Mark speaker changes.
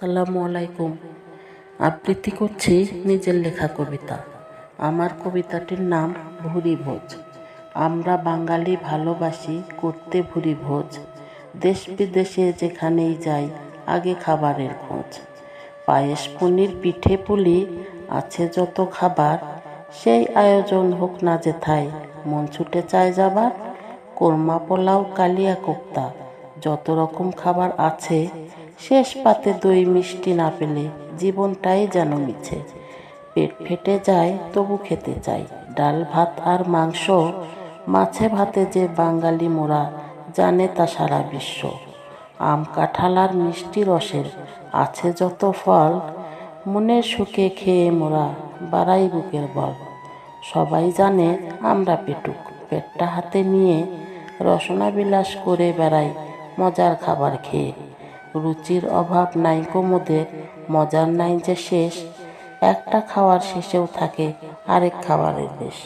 Speaker 1: সালামু আলাইকুম। আবৃত্তি করছি নিজের লেখা কবিতা। আমার কবিতাটির নাম ভুরি ভোজ আমরা বাঙালি ভালোবাসি করতে ভুরি ভোজ দেশ বিদেশে যেখানেই যাই, আগে খাবারের খোঁজ। পায়েস পনির, পিঠে পুলি, আছে যত খাবার। সেই আয়োজন হোক না যেথায় মন ছুটে চায় যাবার। কোরমা পোলাও, কালিয়া কোপ্তা, যত রকম খাবার আছে শেষ পাতে দই মিষ্টি না পেলে জীবনটাই যেন মিছে। পেট ফেটে যায়, তবু খেতে চাই। ডাল, ভাত আর মাংস, মাছে ভাতে যে বাঙালি মোরা জানে তা সারা বিশ্ব। আম, কাঁঠাল আর মিষ্টি রসের আছে যত ফল, মনের সুখে খেয়ে মোরা বাড়াই বুকের বল। সবাই জানে আমরা পেটুক, পেটটা হাতে নিয়ে রসনা বিলাস করে বেড়াই মজার খাবার খেয়ে। রুচির অভাব নাই কোমোদের, মজার নাই যে শেষ। একটা খাওয়ার শেষেও থাকে আরেক খাবারের দেশ